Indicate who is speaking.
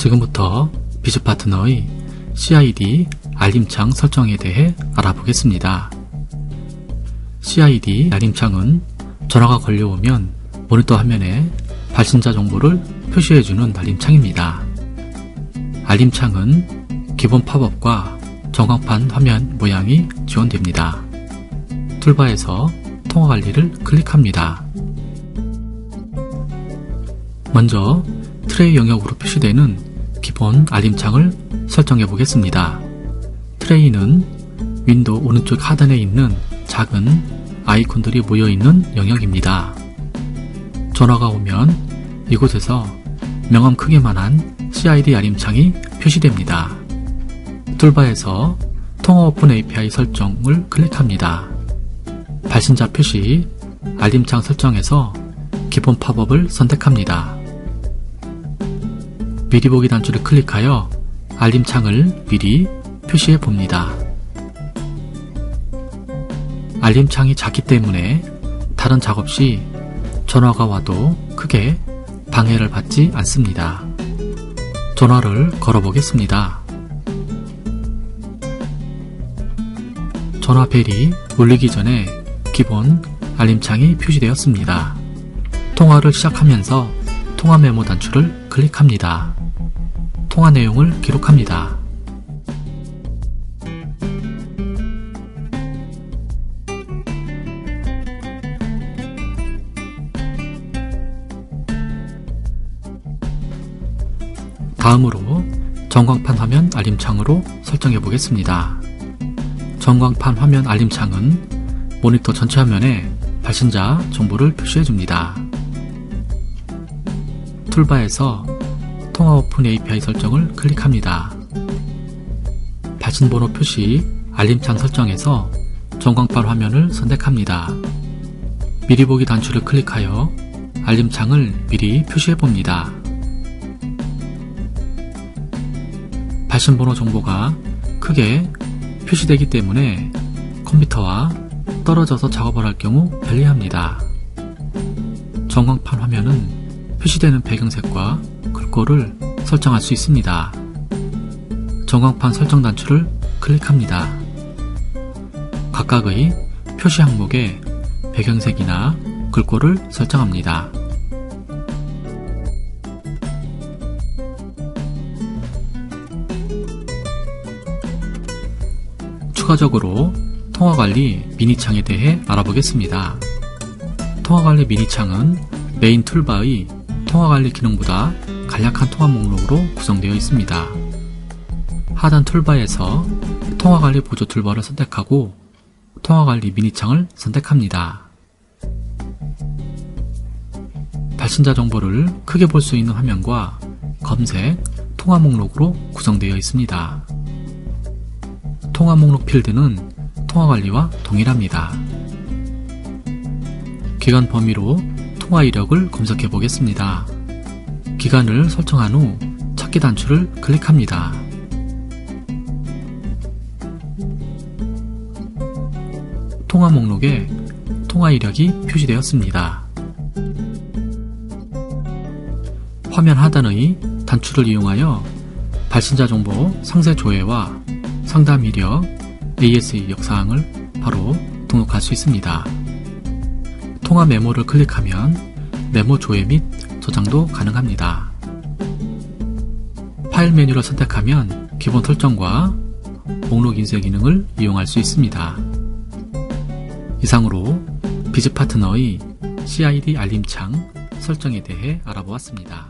Speaker 1: 지금부터 비즈 파트너의 CID 알림창 설정에 대해 알아보겠습니다. CID 알림창은 전화가 걸려오면 모니터 화면에 발신자 정보를 표시해주는 알림창입니다. 알림창은 기본 팝업과 전광판 화면 모양이 지원됩니다. 툴바에서 통화 관리를 클릭합니다. 먼저 트레이 영역으로 표시되는 기본 알림창을 설정해 보겠습니다. 트레이는 윈도우 오른쪽 하단에 있는 작은 아이콘들이 모여있는 영역입니다. 전화가 오면 이곳에서 명암 크기만한 CID 알림창이 표시됩니다. 툴바에서 통화 오픈 API 설정을 클릭합니다. 발신자 표시 알림창 설정에서 기본 팝업을 선택합니다. 미리 보기 단추를 클릭하여 알림창을 미리 표시해 봅니다. 알림창이 작기 때문에 다른 작업 시 전화가 와도 크게 방해를 받지 않습니다. 전화를 걸어 보겠습니다. 전화 벨이 울리기 전에 기본 알림창이 표시되었습니다. 통화를 시작하면서 통화 메모 단추를 클릭합니다. 통화 내용을 기록합니다. 다음으로 전광판 화면 알림창으로 설정해 보겠습니다. 전광판 화면 알림창은 모니터 전체 화면에 발신자 정보를 표시해 줍니다. 툴바에서 통화 오픈 API 설정을 클릭합니다. 발신번호 표시 알림창 설정에서 전광판 화면을 선택합니다. 미리 보기 단추를 클릭하여 알림창을 미리 표시해 봅니다. 발신번호 정보가 크게 표시되기 때문에 컴퓨터와 떨어져서 작업을 할 경우 편리합니다. 전광판 화면은 표시되는 배경색과 글꼴을 설정할 수 있습니다. 전광판 설정 단추를 클릭합니다. 각각의 표시 항목에 배경색이나 글꼴을 설정합니다. 추가적으로 통화관리 미니창에 대해 알아보겠습니다. 통화관리 미니창은 메인 툴바의 통화관리 기능보다 간략한 통화 목록으로 구성되어 있습니다. 하단 툴바에서 통화관리 보조 툴바를 선택하고 통화관리 미니창을 선택합니다. 발신자 정보를 크게 볼 수 있는 화면과 검색, 통화 목록으로 구성되어 있습니다. 통화 목록 필드는 통화 관리와 동일합니다. 기간 범위로 통화 이력을 검색해 보겠습니다. 기간을 설정한 후 찾기 단추를 클릭합니다. 통화 목록에 통화 이력이 표시되었습니다. 화면 하단의 단추를 이용하여 발신자 정보 상세 조회와 상담 이력, AS 이력사항을 바로 등록할 수 있습니다. 통화 메모를 클릭하면 메모 조회 및 저장도 가능합니다. 파일 메뉴를 선택하면 기본 설정과 목록 인쇄 기능을 이용할 수 있습니다. 이상으로 비즈 파트너의 CID 알림창 설정에 대해 알아보았습니다.